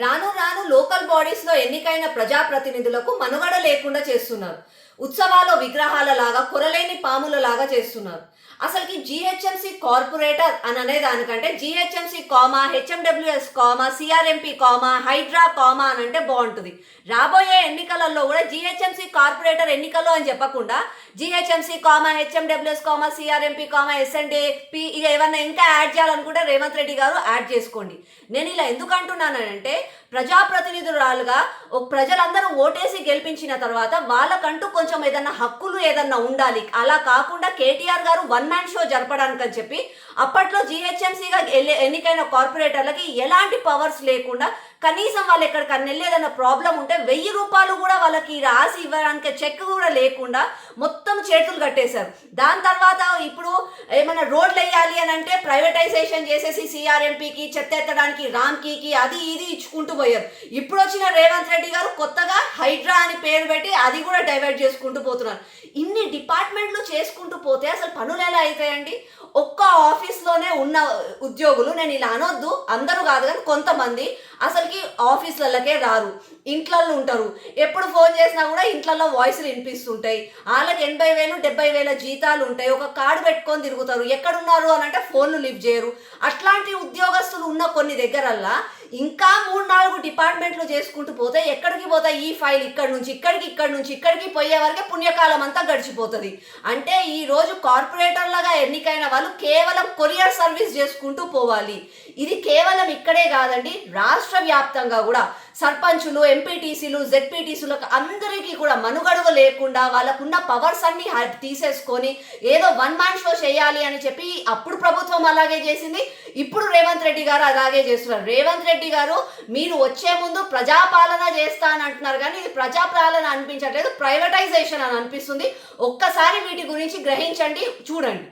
రాను రాను లోకల్ బాడీస్లో ఎన్నికైన ప్రజాప్రతినిధులకు మనుగడ లేకుండా చేస్తున్నారు. ఉత్సవాల్లో విగ్రహాల లాగా కొరలేని పాముల లాగా చేస్తున్నారు. అసలుకి జిహెచ్ఎంసి కార్పొరేటర్ అని అనే దానికంటే GHMC comma HMWS comma CRMP comma Hydraa comma అని అంటే బాగుంటుంది. రాబోయే ఎన్నికలలో కూడా జిహెచ్ఎంసి కార్పొరేటర్ ఎన్నికలు అని చెప్పకుండా GHMC comma HMWS comma CRMP comma SNDP ఇక ఏమన్నా ఇంకా యాడ్ చేయాలనుకుంటే రేవంత్ రెడ్డి గారు యాడ్ చేసుకోండి. నేను ఇలా ఎందుకు అంటున్నానంటే ప్రజాప్రతినిధురాలుగా ప్రజలందరూ ఓటేసి గెలిపించిన తర్వాత వాళ్ళకంటూ కొంచెం కొంచెం ఏదన్నా హక్కులు ఏదన్నా ఉండాలి. అలా కాకుండా కేటీఆర్ గారు వన్ మ్యాన్ షో జరపడానికి అని చెప్పి అప్పట్లో జిహెచ్ఎంసీగా ఎన్నికైన కార్పొరేటర్లకి ఎలాంటి పవర్స్ లేకుండా కనీసం వాళ్ళు ఎక్కడికన్నా వెళ్ళేదన్న ప్రాబ్లం ఉంటే వెయ్యి రూపాయలు కూడా వాళ్ళకి రాసి ఇవ్వడానికి చెక్ కూడా లేకుండా మొత్తం చేతులు కట్టేశారు. దాని తర్వాత ఇప్పుడు ఏమైనా రోడ్లు వేయాలి అని అంటే ప్రైవేటైజేషన్ చేసేసి సిఆర్ఎంపీకి చెత్త ఎత్తడానికి రామ్కీకి అది ఇది ఇచ్చుకుంటూ పోయారు. ఇప్పుడు వచ్చిన రేవంత్ రెడ్డి గారు కొత్తగా హైడ్రా అని పేరు పెట్టి అది కూడా డైవర్ట్ చేసుకుంటూ పోతున్నారు. ఇన్ని డిపార్ట్మెంట్లు చేసుకుంటూ పోతే అసలు పనులు ఎలా అవుతాయండి ఒక్క ఆఫీస్లోనే ఉన్న ఉద్యోగులు నేను ఇలా అనొద్దు అందరూ కాదు కానీ కొంతమంది అసలుకి ఆఫీసులకే రారు ఇంట్లలో ఉంటారు. ఎప్పుడు ఫోన్ చేసినా కూడా ఇంట్లలో వాయిస్లు వినిపిస్తుంటాయి. వాళ్ళకి ఎనభై వేలు డెబ్బై వేల జీతాలు ఉంటాయి. ఒక కార్డు పెట్టుకొని తిరుగుతారు. ఎక్కడున్నారు అని అంటే ఫోన్లు లిఫ్ట్ చేయరు. అట్లాంటి ఉద్యోగస్తులు ఉన్న కొన్ని దగ్గరల్లా ఇంకా మూడు నాలుగు డిపార్ట్మెంట్లు చేసుకుంటూ పోతే ఎక్కడికి పోతాయి ఈ ఫైల్ ఇక్కడ నుంచి ఇక్కడికి ఇక్కడ నుంచి ఇక్కడికి పోయే వరకే పుణ్యకాలం అంతా గడిచిపోతుంది. అంటే ఈ రోజు కార్పొరేటర్లుగా ఎన్నికైన వాళ్ళు కేవలం కొరియర్ సర్వీస్ చేసుకుంటూ పోవాలి. ఇది కేవలం ఇక్కడే కాదండి రాష్ట్ర వ్యాప్తంగా కూడా. సర్పంచులు ఎంపీటీసీలు జెడ్పీటీసీలకు అందరికీ కూడా మనుగడవ లేకుండా వాళ్ళకున్న పవర్స్ అన్ని తీసేసుకొని ఏదో వన్ మ్యాన్ షో చేయాలి అని చెప్పి అప్పుడు ప్రభుత్వం అలాగే చేసింది. ఇప్పుడు రేవంత్ రెడ్డి గారు అలాగే చేస్తున్నారు. రేవంత్ రెడ్డి గారు మీరు వచ్చే ముందు ప్రజాపాలన చేస్తా అని అంటున్నారు కానీ ఇది ప్రజాపాలన అనిపించట్లేదు ప్రైవేటైజేషన్ అని అనిపిస్తుంది. ఒక్కసారి వీటి గురించి గ్రహించండి చూడండి.